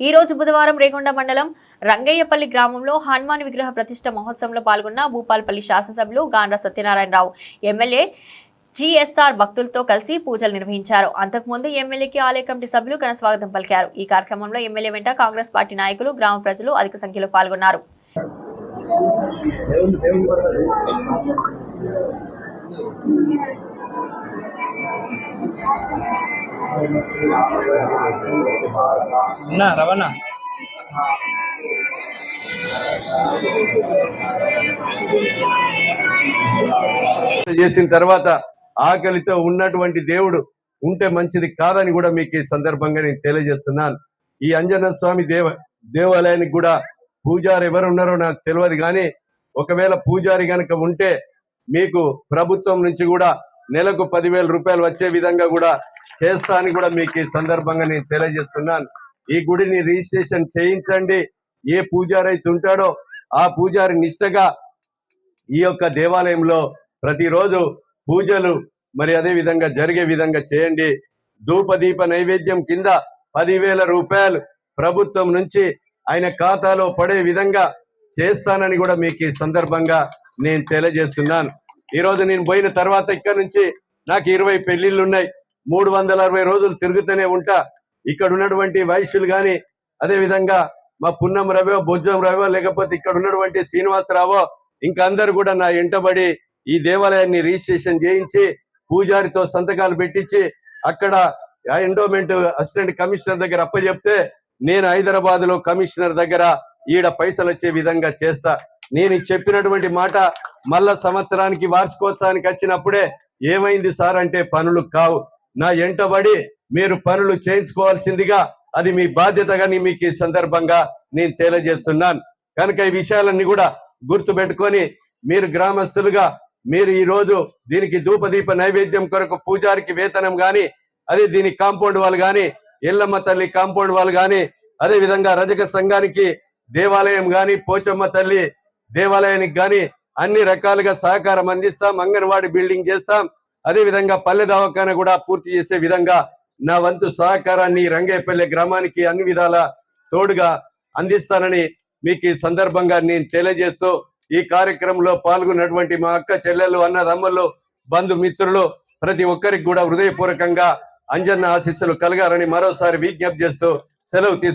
ఈ రోజు బుధవారం రేగొండ మండలం రంగయ్యపల్లి గ్రామంలో హనుమాన్ విగ్రహ ప్రతిష్ట మహోత్సవంలో పాల్గొన్న భూపాల్పల్లి శాసనసభ్యులు గాండ్ర సత్యనారాయణరావు. ఎమ్మెల్యే జిఎస్ఆర్ భక్తులతో కలిసి పూజలు నిర్వహించారు. అంతకుముందు ఎమ్మెల్యేకి ఆలయ కమిటీ సభ్యులు ఘన స్వాగతం పలికారు. ఈ కార్యక్రమంలో ఎమ్మెల్యే వెంట కాంగ్రెస్ పార్టీ నాయకులు గ్రామ ప్రజలు అధిక సంఖ్యలో పాల్గొన్నారు. రవాణా. చేసిన తర్వాత ఆకలితో ఉన్నటువంటి దేవుడు ఉంటే మంచిది కాదని కూడా మీకు ఈ సందర్భంగా నేను తెలియజేస్తున్నాను. ఈ అంజన స్వామి దేవ దేవాలయానికి కూడా పూజారి ఎవరు ఉన్నారో నాకు తెలియదు కానీ ఒకవేళ పూజారి కనుక ఉంటే మీకు ప్రభుత్వం నుంచి కూడా నెలకు పదివేల రూపాయలు వచ్చే విధంగా కూడా చేస్తా అని కూడా మీకు ఈ సందర్భంగా నేను తెలియజేస్తున్నాను. ఈ గుడిని రిజిస్ట్రేషన్ చేయించండి. ఏ పూజారి అయితే ఉంటాడో ఆ పూజారి నిష్టగా ఈ యొక్క దేవాలయంలో ప్రతిరోజు పూజలు మరి అదే విధంగా జరిగే విధంగా చేయండి. ధూపదీప నైవేద్యం కింద పదివేల రూపాయలు ప్రభుత్వం నుంచి ఆయన ఖాతాలో పడే విధంగా చేస్తానని కూడా మీకు ఈ సందర్భంగా నేను తెలియజేస్తున్నాను. ఈ రోజు నేను పోయిన తర్వాత ఇక్కడ నుంచి నాకు ఇరవై పెళ్ళిళ్ళు ఉన్నాయి. మూడు వందల అరవై రోజులు తిరుగుతూనే ఉంటా. ఇక్కడ ఉన్నటువంటి వైశ్యులు కానీ అదే విధంగా మా పున్నం రవో బొజ్జం రవో లేకపోతే ఇక్కడ ఉన్నటువంటి శ్రీనివాసరావో ఇంకా అందరు కూడా నా ఇంటబడి ఈ దేవాలయాన్ని రిజిస్ట్రేషన్ చేయించి పూజారితో సంతకాలు పెట్టించి అక్కడ ఎండోమెంట్ అసిస్టెంట్ కమిషనర్ దగ్గర అప్పచెప్తే నేను హైదరాబాద్లో కమిషనర్ దగ్గర ఈడ పైసలు వచ్చే విధంగా చేస్తా. నేను చెప్పినటువంటి మాట మళ్ళా సంవత్సరానికి వార్షికోత్సవానికి వచ్చినప్పుడే ఏమైంది సార్ అంటే పనులు కావు. నా ఎంటబడి మీరు పనులు చేయించుకోవాల్సిందిగా అది మీ బాధ్యతగా మీకు ఈ సందర్భంగా నేను తెలియజేస్తున్నాను. కనుక ఈ విషయాలన్నీ కూడా గుర్తు పెట్టుకొని మీరు గ్రామస్తులుగా మీరు ఈ రోజు దీనికి ధూపదీప నైవేద్యం కొరకు పూజారికి వేతనం గాని అదే దీని కాంపౌండ్ వాళ్ళు గాని ఎల్లమ్మ తల్లి కాంపౌండ్ వాళ్ళు గాని అదే విధంగా రజక సంఘానికి దేవాలయం గాని పోచమ్మ తల్లి దేవాలయానికి గాని అన్ని రకాలుగా సహకారం అందిస్తాం అంగన్వాడీ బిల్డింగ్ చేస్తాం. అదే విధంగా పల్లె దవాఖాన కూడా పూర్తి చేసే విధంగా నా వంతు సహకారాన్ని రంగేపల్లె గ్రామానికి అన్ని విధాల తోడుగా అందిస్తానని మీకు ఈ సందర్భంగా నేను తెలియజేస్తూ ఈ కార్యక్రమంలో పాల్గొన్నటువంటి మా అక్క చెల్లెలు అన్నదమ్ములు బంధుమిత్రులు ప్రతి ఒక్కరికి కూడా హృదయపూర్వకంగా అంజన్న ఆశీస్సులు కలగాలని మరోసారి విజ్ఞప్తి చేస్తూ సెలవు తీసుకు